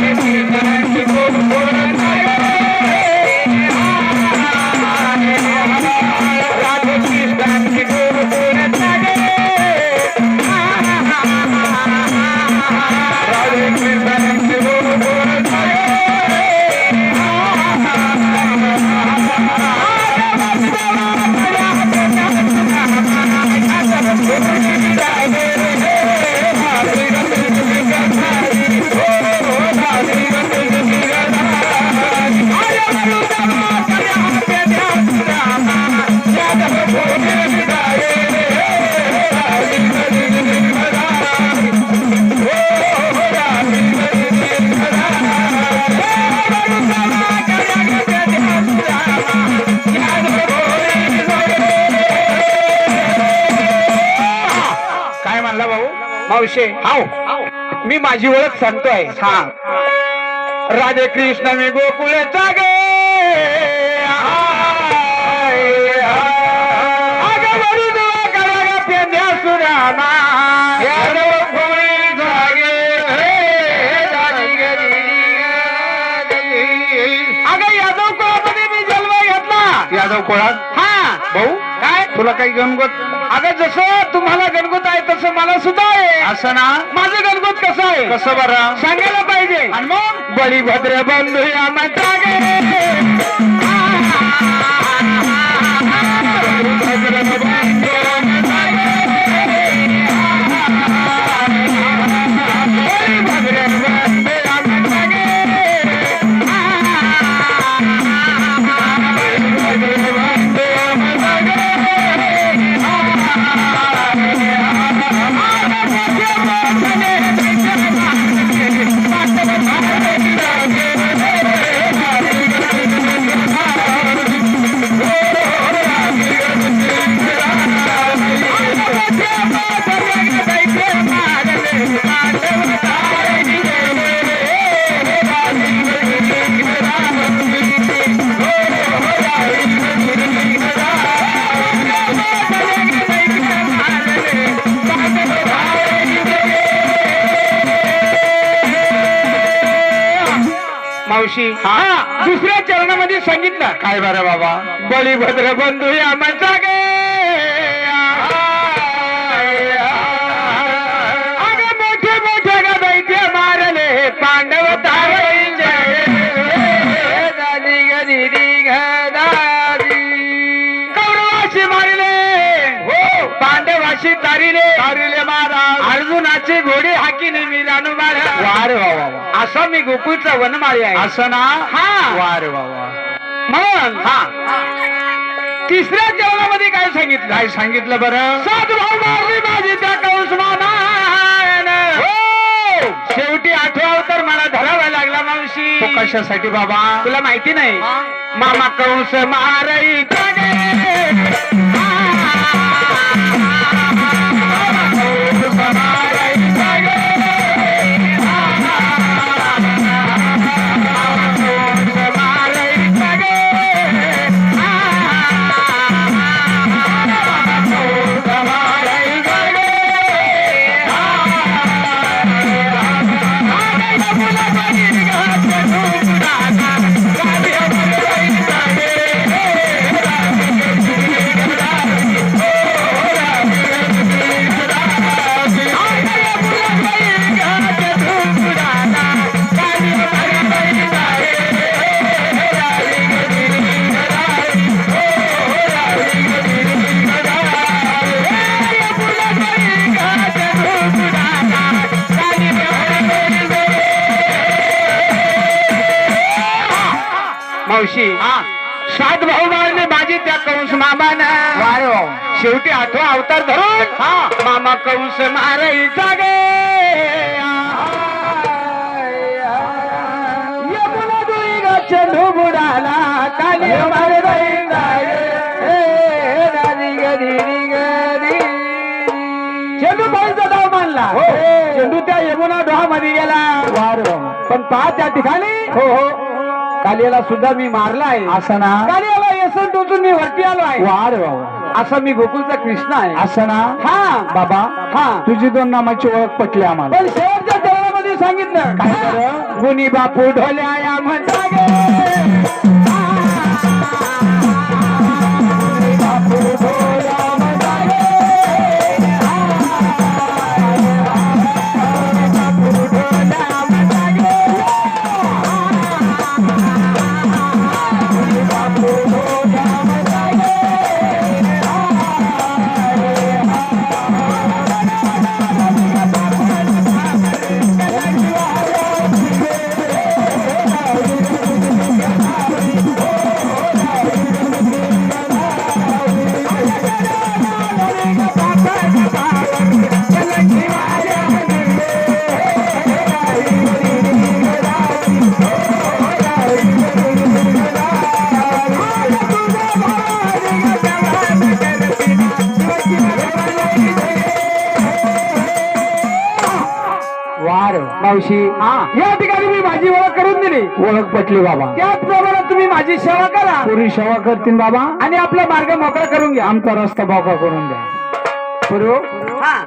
Thank you. मावशे हाव. मी माझी ओळख सांगतोय. हा राधे कृष्ण मी गोकुळचा गे अगं वरी तुला करा ग पेंद्या सुरामा यादव कोळी जागे. अगं यादव कोळामध्ये मी जन्म घेतला. यादव कोळात? हा. भाऊ? तुला काही गणगोत? अगं जसं तुम्हाला गणगोत आहे तसं मला सुद्धा आहे. असं ना? माझं गणगोत कसं आहे? कसं बरं? सांगायला पाहिजे. आणि मग? बळीभद्र बंधू या म्हणता मावशी. हा दुसऱ्या चरणामध्ये सांगितलं. काय बरं बाबा? बळीभद्र बंधू या म्हणता गे तारिले तारिले महाराज. अर्जुनाची घोडी हाकीने मी रानू मार वारे वा वा वा. असं मी गोकुळचा वनमाळी आहे. असं ना? हा. वारे वा वा. म्हणून हा. तिसऱ्या चरणामध्ये काय सांगितलं? काय सांगितलं बरं? सात भाऊ मारली माझी त्या कंस. हो. शेवटी आठवा अवतार मला धरावा लागला मावशी. तो कशासाठी बाबा? तुला माहिती नाही? मामा कंस मारई मावशी. सात भाऊ मारले माझी त्या कंस मामानं. शेवटी आठवा अवतार धरून हा. मामा कंस मारायचा गे चेंडू बुडाला काली बाईचा डाव मानला हो. चेंडू त्या यमुना डोहामध्ये गेला. पण पहा त्या ठिकाणी. हो हो. कालियाला सुद्धा मी मारला आहे. असं ना? कालियाला येसून टोचून मी वरती आलो आहे. वारे वा. असा मी गोकुळचा कृष्ण आहे. असं ना? हा. बाबा हा. तुझी दोन नामाची ओळख पटली आम्हाला. पण शेवटच्या चरणामध्ये सांगितलं. काय? गुणी बापू ढोल्या या म्हणता हा. या ठिकाणी मी माझी ओळख करून दिली. ओळख पटली बाबा. त्याचप्रमाणे तुम्ही माझी सेवा करा. पुरी सेवा करतील बाबा. आणि आपला मार्ग मोकळा करून घ्या. आमचा रस्ता बाबा करून द्या हा.